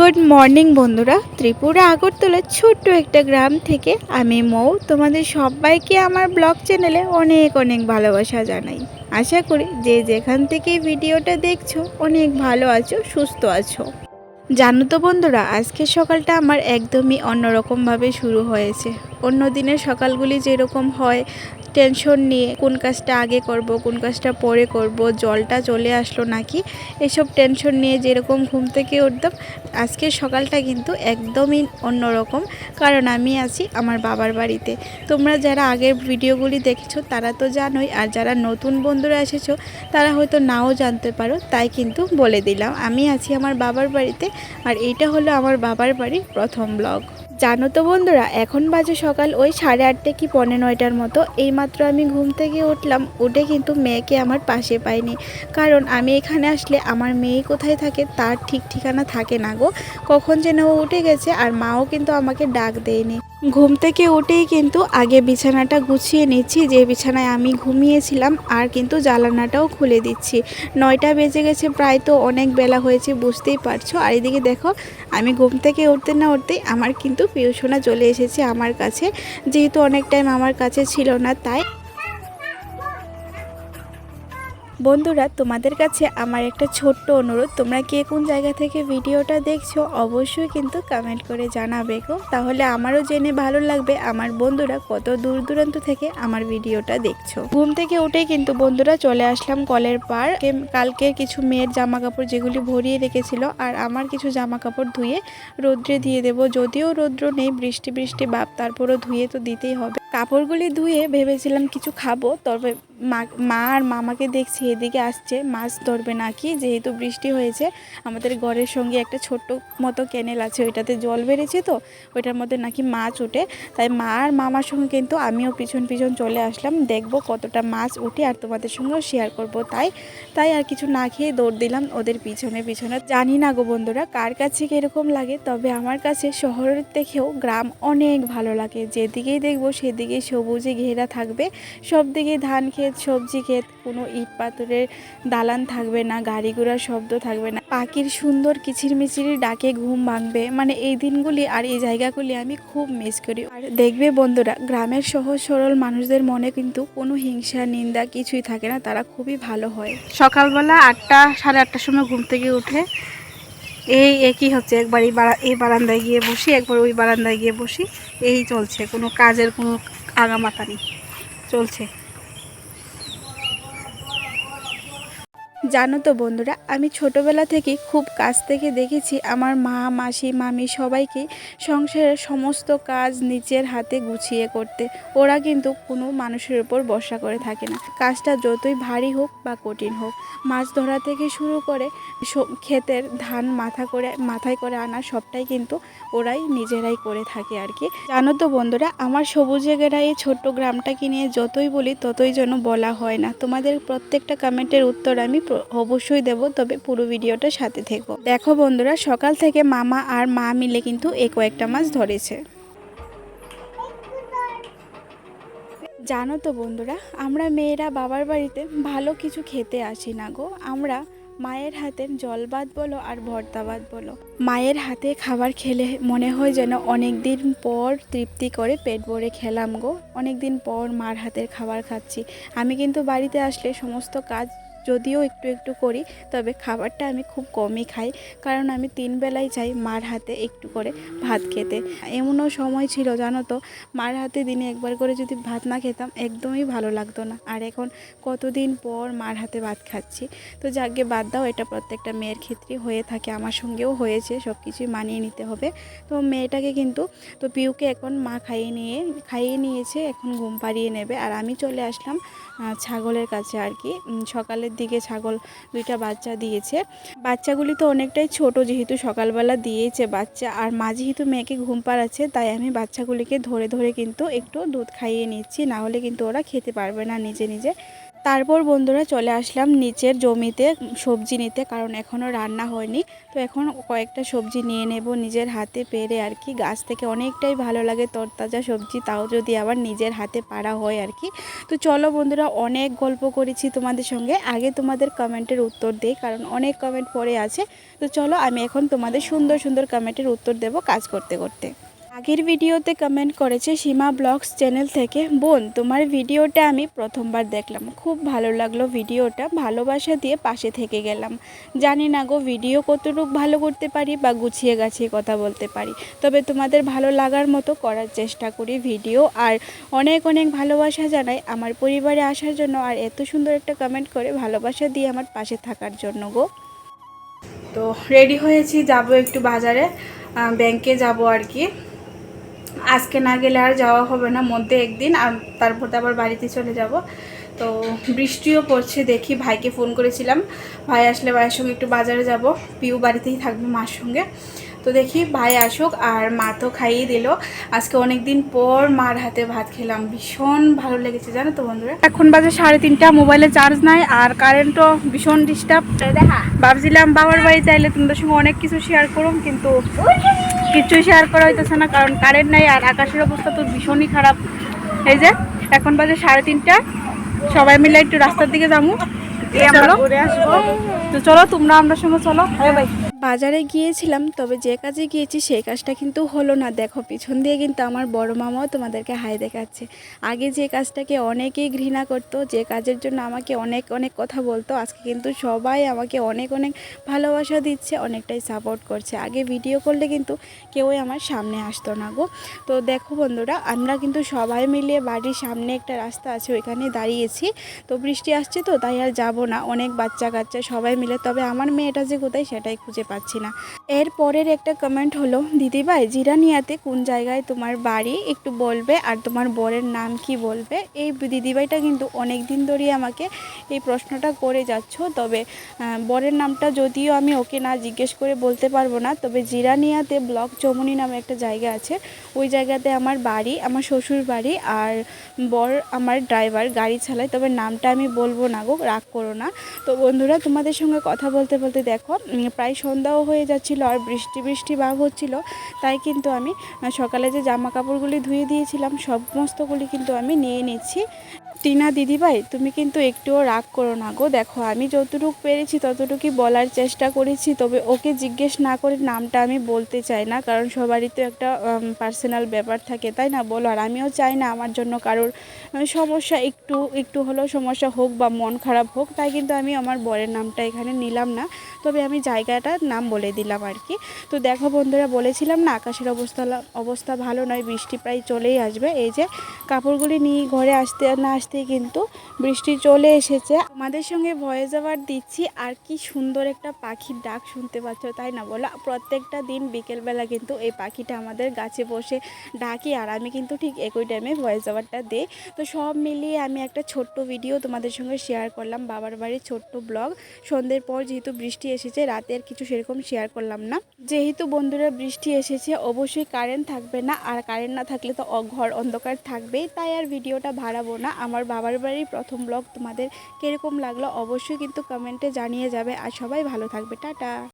Good morning বন্ধুরা। ত্রিপুরা আগরতলার ছোট্ট একটা গ্রাম থেকে আমি মৌ। তোমাদের সবাইকে আমার ব্লগ চ্যানেলে অনেক অনেক ভালোবাসা জানাই। আশা করি যে যেখান থেকে ভিডিওটা দেখছ, অনেক ভালো আছো, সুস্থ আছো। জানো তো বন্ধুরা আজকের সকালটা আমার একদমই অন্যরকমভাবে শুরু হয়েছে। অন্য দিনের সকালগুলি যেরকম হয় টেনশন নিয়ে কোন কাজটা আগে করব, কোন কাজটা পরে করব, জলটা চলে আসলো নাকি, এসব টেনশন নিয়ে যেরকম ঘুম থেকে উঠতাম আজকের সকালটা কিন্তু একদমই অন্যরকম। কারণ আমি আছি আমার বাবার বাড়িতে। তোমরা যারা আগের ভিডিওগুলি দেখছ, তারা তো জানোই, আর যারা নতুন বন্ধুরা এসেছ, তারা হয়তো নাও জানতে পারো, তাই কিন্তু বলে দিলাম। আমি আছি আমার বাবার বাড়িতে, আর এইটা হলো আমার বাবার বাড়ির প্রথম ব্লগ জানো তো বন্ধুরা, এখন বাজে সকাল ওই সাড়ে আটটা কি পৌনে নয়টার মতো। এইমাত্র আমি ঘুম থেকে উঠলাম, উঠে কিন্তু মেয়েকে আমার পাশে পাইনি। কারণ আমি এখানে আসলে আমার মেয়ে কোথায় থাকে তার ঠিক ঠিকানা থাকে না গো। কখন যেন ও উঠে গেছে আর মাও কিন্তু আমাকে ডাক দেয়নি। ঘুম থেকে উঠেই কিন্তু আগে বিছানাটা গুছিয়ে নিচ্ছি। যে বিছানায় আমি ঘুমিয়েছিলাম, আর কিন্তু জ্বালানাটাও খুলে দিচ্ছি। নয়টা বেজে গেছে, প্রায় তো অনেক বেলা হয়েছে, বুঝতেই পারছ। আর এদিকে দেখো, আমি ঘুম থেকে উঠতে না উঠতেই আমার কিন্তু পিউসোনা চলে এসেছে আমার কাছে। যেহেতু অনেক টাইম আমার কাছে ছিল না, তাই বন্ধুরা, তোমাদের কাছে আমার একটা ছোট্ট অনুরোধ। তোমরা কে কোন জায়গা থেকে ভিডিওটা দেখছ, অবশ্যই কিন্তু কমেন্ট করে জানাবে গো। তাহলে আমারও জেনে ভালো লাগবে, আমার বন্ধুরা কত দূর দূরান্ত থেকে আমার ভিডিওটা দেখছ। ঘুম থেকে উঠেই কিন্তু বন্ধুরা চলে আসলাম কলের পার কালকে কিছু মেয়ের জামা কাপড় যেগুলি ভরিয়ে রেখেছিল আর আমার কিছু জামা কাপড় ধুয়ে রোদ্রে দিয়ে দেবো। যদিও রৌদ্র নেই, বৃষ্টি বৃষ্টি বাপ, তারপরও ধুয়ে তো দিতেই হবে। কাপড়গুলি ধুয়ে ভেবেছিলাম কিছু খাব, তবে মা মা আর মামাকে দেখছি, এদিকে আসছে, মাছ ধরবে নাকি? যেহেতু বৃষ্টি হয়েছে, আমাদের ঘরের সঙ্গে একটা ছোট্ট মতো ক্যানেল আছে, ওইটাতে জল বেড়েছে তো, ওইটার মধ্যে নাকি মাছ উঠে তাই মা আর মামার সঙ্গে কিন্তু আমিও পিছন পিছন চলে আসলাম, দেখব কতটা মাছ উঠে আর তোমাদের সঙ্গেও শেয়ার করব। তাই তাই আর কিছু না খেয়ে দৌড় দিলাম ওদের পিছনে পিছনে। জানি না গো বন্ধুরা, কার কাছে কীরকম লাগে, তবে আমার কাছে শহরের থেকেও গ্রাম অনেক ভালো লাগে। যেদিকেই দেখব, সেদিকেই সবুজে ঘেরা থাকবে সব দিকেই ধান ক্ষেত সবজি ক্ষেত, কোনো ইট পাথরের দালান থাকবে না, গাড়ি ঘোড়ার শব্দ থাকবে না। পাখির সুন্দর কিচিরমিচিরি ডাকে ঘুম ভাঙবে। মানে এই দিনগুলি আর এই জায়গাগুলি আমি খুব মিস করি। আর দেখবে বন্ধুরা, গ্রামের সহজ সরল মানুষদের মনে কিন্তু কোনো হিংসা, নিন্দা কিছুই থাকে না, তারা খুবই ভালো হয়। সকালবেলা আটটা, সাড়ে আটটার সময় ঘুম থেকে উঠে এই একই হচ্ছে, একবার এই বারা, এই বারান্দায় গিয়ে বসি, একবার ওই বারান্দায় গিয়ে বসি, এই চলছে, কোনো কাজের কোনো আগামাথা নেই, চলছে। জানো তো বন্ধুরা, আমি ছোটবেলা থেকে খুব কাছ থেকে দেখেছি আমার মা, মাসি, মামি সবাইকে সংসারের সমস্ত কাজ নিজের হাতে গুছিয়ে করতে। ওরা কিন্তু কোনো মানুষের উপর ভরসা করে থাকে না। কাজটা যতই ভারী হোক বা কঠিন হোক, মাছ ধরা থেকে শুরু করে ক্ষেতের ধান মাথা করে, মাথায় করে আনা সবটাই কিন্তু ওরাই নিজেরাই করে থাকে আর কি। জানো তো বন্ধুরা, আমার সবুজে গেরা এই ছোট্ট গ্রামটাকে নিয়ে যতই বলি ততই যেন বলা হয় না। তোমাদের প্রত্যেকটা কমেন্টের উত্তর আমি অবশ্যই দেব, তবে পুরো ভিডিওটা সাথে থেকো। দেখো বন্ধুরা, সকাল থেকে মামা আর মা মিলে কিন্তু এই কয়েকটা মাছ ধরেছে। জানো তো বন্ধুরা, আমরা মেয়েরা বাবার বাড়িতে ভালো কিছু খেতে আসি না গো। আমরা মায়ের হাতের জল ভাত বলো আর ভর্তা ভাত বলো। মায়ের হাতে খাবার খেলে মনে হয় যেন অনেক দিন পর তৃপ্তি করে পেট ভরে খেলাম গো। অনেক দিন পর মার হাতের খাবার খাচ্ছি। আমি কিন্তু বাড়িতে আসলে সমস্ত কাজ যদিও একটু একটু করি, তবে খাবারটা আমি খুব কমই খাই। কারণ আমি তিন বেলাই চাই মার হাতে একটু করে ভাত খেতে। এমনও সময় ছিল, জানো তো, মার হাতে দিনে একবার করে যদি ভাত না খেতাম একদমই ভালো লাগতো না। আর এখন কতদিন পর মার হাতে ভাত খাচ্ছি, তো যাকে বাদ দাও, এটা প্রত্যেকটা মেয়ের ক্ষেত্রে হয়ে থাকে, আমার সঙ্গেও হয়েছে সব কিছুই মানিয়ে নিতে হবে। তো মেয়েটাকে কিন্তু, তো পিউকে এখন মা খাইয়ে নিয়ে, খাইয়ে নিয়েছে, এখন ঘুম পাড়িয়ে নেবে। আর আমি চলে আসলাম ছাগলের কাছে আর কি। সকালের দিকে ছাগল দুইটা বাচ্চা দিয়েছে। বাচ্চাগুলি তো অনেকটাই ছোট, যেহেতু সকালবেলা দিয়েছে বাচ্চা। আর মা যেহেতু মেয়েকে ঘুম পাড়াচ্ছে, তাই আমি বাচ্চাগুলিকে ধরে ধরে কিন্তু একটু দুধ খাইয়ে নিচ্ছি। না হলে কিন্তু ওরা খেতে পারবে না নিজে নিজে। তারপর বন্ধুরা চলে আসলাম নিচের জমিতে সবজি নিতে, কারণ এখনও রান্না হয়নি। তো এখন কয়েকটা সবজি নিয়ে নেব নিজের হাতে পেরে আর কি। গাছ থেকে অনেকটাই ভালো লাগে তরতাজা সবজি, তাও যদি আবার নিজের হাতে পাড়া হয় আর কি। তো চলো বন্ধুরা, অনেক গল্প করেছি তোমাদের সঙ্গে। আগে তোমাদের কমেন্টের উত্তর দিই, কারণ অনেক কমেন্ট পড়ে আছে। তো চলো, আমি এখন তোমাদের সুন্দর সুন্দর কমেন্টের উত্তর দেব কাজ করতে করতে। আগের ভিডিওতে কমেন্ট করেছে সীমা ব্লগস চ্যানেল থেকে, বোন, তোমার ভিডিওটা আমি প্রথমবার দেখলাম। খুব ভালো লাগল ভিডিওটা, ভালোবাসা দিয়ে পাশে থেকে গেলাম। জানি না গো, ভিডিও কতটুকু ভালো করতে পারি বা গুছিয়ে গাছিয়ে কথা বলতে পারি। তবে তোমাদের ভালো লাগার মতো করার চেষ্টা করি ভিডিও। আর অনেক অনেক ভালোবাসা জানাই আমার পরিবারে আসার জন্য। আর এত সুন্দর একটা কমেন্ট করে ভালোবাসা দিয়ে আমার পাশে থাকার জন্য গো। তো রেডি হয়েছি, যাব একটু বাজারে। ব্যাংকে যাব আর কি। আজকে না গেলে আর যাওয়া হবে না মধ্যে একদিন আর তারপর তো আবার বাড়িতে চলে যাব। তো বৃষ্টিও পড়ছে দেখি ভাইকে ফোন করেছিলাম। ভাই আসলে ভাইয়ের সঙ্গে একটু বাজারে যাব পিউ বাড়িতেই থাকবে মার সঙ্গে। তো দেখি ভাই আসুক আর মা তো খাইয়ে দিল। আজকে অনেক দিন পর মার হাতে ভাত খেলাম ভীষণ ভালো লেগেছে জানো তো বন্ধুরা? এখন বাজে সাড়ে তিনটা মোবাইলে চার্জ নাই আর কারেন্টও ভীষণ ডিস্টার্ব দেখা। ভাবছিলাম বাবার বাড়ি চাইলে তোমাদের সঙ্গে অনেক কিছু শেয়ার করুম কিন্তু কিছুই শেয়ার করা হইতেছে না কারণ কারেন্ট নাই আর আকাশের অবস্থা তো ভীষণই খারাপ। এই যে এখন বাজে সাড়ে তিনটা। সবাই মিলে একটু রাস্তার দিকে যাব চলো। তো চলো তোমরা আমরা সঙ্গে চলো। হ্যাঁ ভাই। বাজারে গিয়েছিলাম, তবে যে কাজে গিয়েছি সেই কাজটা কিন্তু হলো না। দেখো, পিছন দিয়ে কিন্তু আমার বড় মামাও তোমাদেরকে হাই দেখাচ্ছে। আগে যে কাজটাকে অনেকেই ঘৃণা করতো, যে কাজের জন্য আমাকে অনেক অনেক কথা বলতো, আজকে কিন্তু সবাই আমাকে অনেক অনেক ভালোবাসা দিচ্ছে, অনেকটাই সাপোর্ট করছে। আগে ভিডিও করলে কিন্তু কেউই আমার সামনে আসতো না গো। তো দেখো বন্ধুরা, আমরা কিন্তু সবাই মিলিয়ে বাড়ির সামনে একটা রাস্তা আছে, ওইখানে দাঁড়িয়েছি। তো বৃষ্টি আসছে তো, তাই আর যাব না। অনেক বাচ্চা কাচ্চা সবাই মিলে, তবে আমার মেয়েটা যে কোথায় সেটাই খুঁজে পাচ্ছি না। এর পরের একটা কমেন্ট হলো, দিদিভাই, জিরানিয়াতে কোন জায়গায় তোমার বাড়ি? একটু বলবে আর তোমার বরের নাম কি বলবে? এই দিদিভাইটা কিন্তু অনেক দিন ধরেই আমাকে এই প্রশ্নটা করে যাচ্ছ, তবে বরের নামটা যদিও আমি ওকে না জিজ্ঞেস করে বলতে পারব না, তবে জিরানিয়াতে ব্লক চমুনি নামে একটা জায়গা আছে। ওই জায়গাতে আমার বাড়ি, আমার শ্বশুর বাড়ি আর বর আমার ড্রাইভার গাড়ি চালায়, তবে নামটা আমি বলব না গো, রাগ করো না। তো বন্ধুরা, তোমাদের সঙ্গে কথা বলতে বলতে দেখো প্রায় সন্ধ্যাও হয়ে যাচ্ছিল আর বৃষ্টি বৃষ্টি ভাব হচ্ছিল, তাই কিন্তু আমি সকালে যে জামা কাপড়গুলি ধুয়ে দিয়েছিলাম, সমস্তগুলি কিন্তু আমি নিয়ে নিচ্ছি। টিনা দিদিভাই, তুমি কিন্তু একটুও রাগ করো না গো। দেখো, আমি যতটুকু পেরেছি ততটুকুই বলার চেষ্টা করেছি, তবে ওকে জিজ্ঞেস না করে নামটা আমি বলতে চাই না, কারণ সবারই তো একটা পার্সোনাল ব্যাপার থাকে, তাই না বলো? আর আমিও চাই না আমার জন্য কারোর সমস্যা একটু একটু হলেও সমস্যা হোক বা মন খারাপ হোক, তাই কিন্তু আমি আমার বরের নামটা এখানে নিলাম না। তবে আমি জায়গাটার নাম বলে দিলাম আর কি। তো দেখো বন্ধুরা, বলেছিলাম না, আকাশের অবস্থা অবস্থা ভালো নয়, বৃষ্টি প্রায় চলেই আসবে। এই যে, কাপড়গুলি নিয়ে ঘরে আসতে না আসতেই কিন্তু বৃষ্টি চলে এসেছে। আমাদের সঙ্গে ভয়েস ওভার দিচ্ছি, আর কি সুন্দর একটা পাখির ডাক শুনতে পাচ্ছ, তাই না বলো? প্রত্যেকটা দিন বিকেলবেলা কিন্তু এই পাখিটা আমাদের গাছে বসে ডাকি, আর আমি কিন্তু ঠিক একই টাইমে ভয়েস ওভারটা দিই। তো সব মিলিয়ে আমি একটা ছোট্ট ভিডিও তোমাদের সঙ্গে শেয়ার করলাম, বাবার বাড়ির ছোট্ট ব্লগ সন্ধ্যের পর যেহেতু বৃষ্টি এসেছে, রাতে আর কিছু সেরকম শেয়ার করলাম না। যেহেতু বন্ধুরা বৃষ্টি এসেছে, অবশ্যই কারেন্ট থাকবে না, আর কারেন্ট না থাকলে তো ঘর অন্ধকার থাকবেই, তাই আর ভিডিওটা ভাড়াবো না। আমার বাবার বাড়ির প্রথম ব্লগ তোমাদের কীরকম লাগল অবশ্যই কিন্তু কমেন্টে জানিয়ে যাবে। আর সবাই ভালো থাকবে। টাটা।